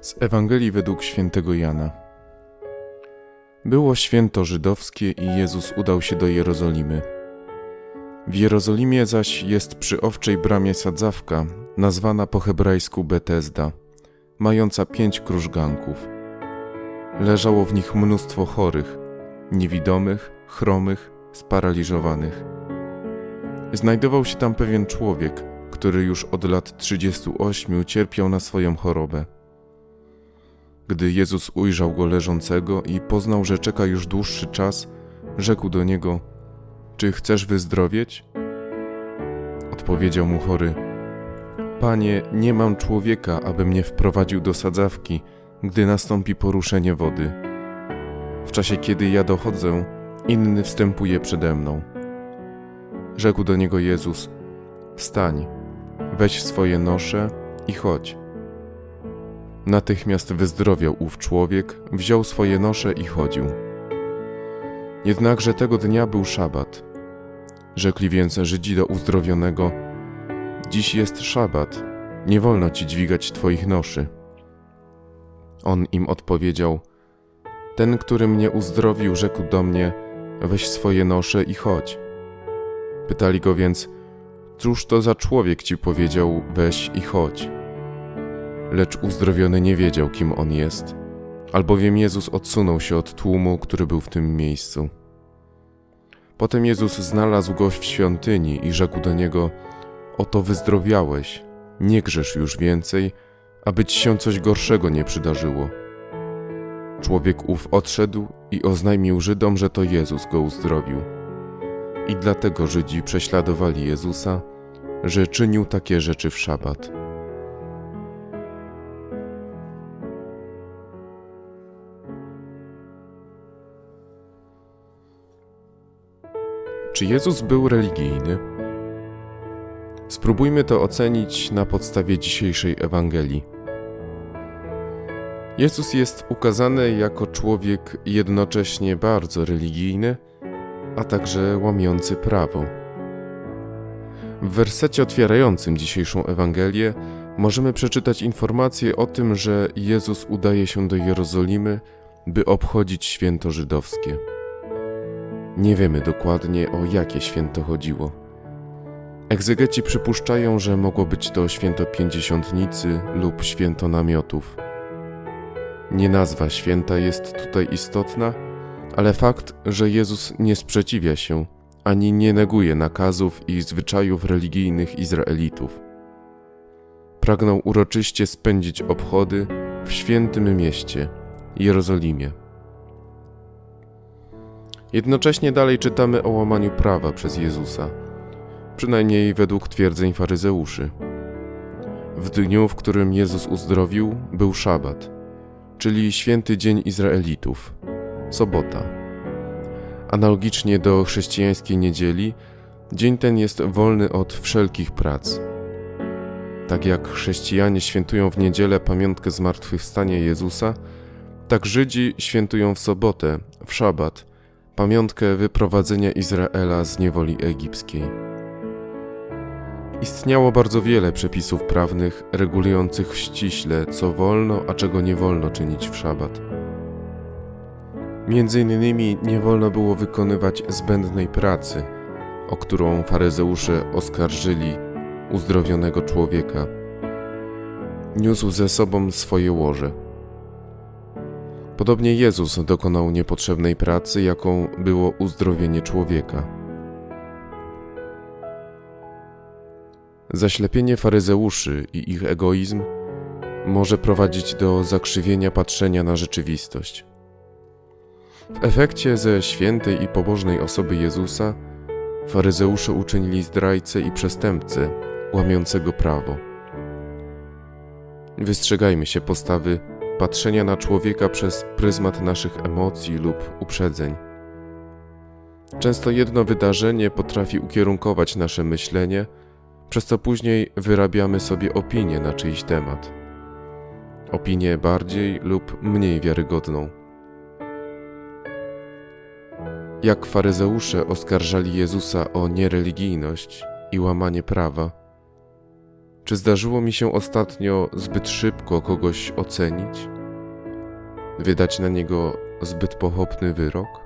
Z Ewangelii według świętego Jana. Było święto żydowskie i Jezus udał się do Jerozolimy. W Jerozolimie zaś jest przy owczej bramie sadzawka, nazwana po hebrajsku Betesda, mająca pięć krużganków. Leżało w nich mnóstwo chorych, niewidomych, chromych, sparaliżowanych. Znajdował się tam pewien człowiek, który już od lat 38 cierpiał na swoją chorobę. Gdy Jezus ujrzał go leżącego i poznał, że czeka już dłuższy czas, rzekł do niego: Czy chcesz wyzdrowieć? Odpowiedział mu chory: Panie, nie mam człowieka, aby mnie wprowadził do sadzawki, gdy nastąpi poruszenie wody. W czasie, kiedy ja dochodzę, inny wstępuje przede mną. Rzekł do niego Jezus: Wstań, weź swoje nosze i chodź. Natychmiast wyzdrowiał ów człowiek, wziął swoje nosze i chodził. Jednakże tego dnia był szabat. Rzekli więc Żydzi do uzdrowionego: Dziś jest szabat, nie wolno ci dźwigać twoich noszy. On im odpowiedział: Ten, który mnie uzdrowił, rzekł do mnie: Weź swoje nosze i chodź. Pytali go więc: Cóż to za człowiek ci powiedział: Weź i chodź? Lecz uzdrowiony nie wiedział, kim on jest, albowiem Jezus odsunął się od tłumu, który był w tym miejscu. Potem Jezus znalazł go w świątyni i rzekł do niego: Oto wyzdrowiałeś, nie grzesz już więcej, aby ci się coś gorszego nie przydarzyło. Człowiek ów odszedł i oznajmił Żydom, że to Jezus go uzdrowił. I dlatego Żydzi prześladowali Jezusa, że czynił takie rzeczy w szabat. Czy Jezus był religijny? Spróbujmy to ocenić na podstawie dzisiejszej Ewangelii. Jezus jest ukazany jako człowiek jednocześnie bardzo religijny, a także łamiący prawo. W wersecie otwierającym dzisiejszą Ewangelię możemy przeczytać informację o tym, że Jezus udaje się do Jerozolimy, by obchodzić święto żydowskie. Nie wiemy dokładnie o jakie święto chodziło. Egzegeci przypuszczają, że mogło być to święto pięćdziesiątnicy lub święto namiotów. Nie nazwa święta jest tutaj istotna, ale fakt, że Jezus nie sprzeciwia się ani nie neguje nakazów i zwyczajów religijnych Izraelitów. Pragnął uroczyście spędzić obchody w świętym mieście, Jerozolimie. Jednocześnie dalej czytamy o łamaniu prawa przez Jezusa, przynajmniej według twierdzeń faryzeuszy. W dniu, w którym Jezus uzdrowił, był szabat, czyli święty dzień Izraelitów, sobota. Analogicznie do chrześcijańskiej niedzieli, dzień ten jest wolny od wszelkich prac. Tak jak chrześcijanie świętują w niedzielę pamiątkę zmartwychwstania Jezusa, tak Żydzi świętują w sobotę, w szabat, pamiątkę wyprowadzenia Izraela z niewoli egipskiej. Istniało bardzo wiele przepisów prawnych regulujących ściśle, co wolno, a czego nie wolno czynić w szabat. Między innymi nie wolno było wykonywać zbędnej pracy, o którą faryzeusze oskarżyli uzdrowionego człowieka. Niósł ze sobą swoje łoże. Podobnie Jezus dokonał niepotrzebnej pracy, jaką było uzdrowienie człowieka. Zaślepienie faryzeuszy i ich egoizm może prowadzić do zakrzywienia patrzenia na rzeczywistość. W efekcie ze świętej i pobożnej osoby Jezusa faryzeusze uczynili zdrajcę i przestępcę, łamiącego prawo. Wystrzegajmy się postawy patrzenia na człowieka przez pryzmat naszych emocji lub uprzedzeń. Często jedno wydarzenie potrafi ukierunkować nasze myślenie, przez co później wyrabiamy sobie opinię na czyjś temat. Opinię bardziej lub mniej wiarygodną. Jak faryzeusze oskarżali Jezusa o niereligijność i łamanie prawa, Czy zdarzyło mi się ostatnio zbyt szybko kogoś ocenić? Wydać na niego zbyt pochopny wyrok?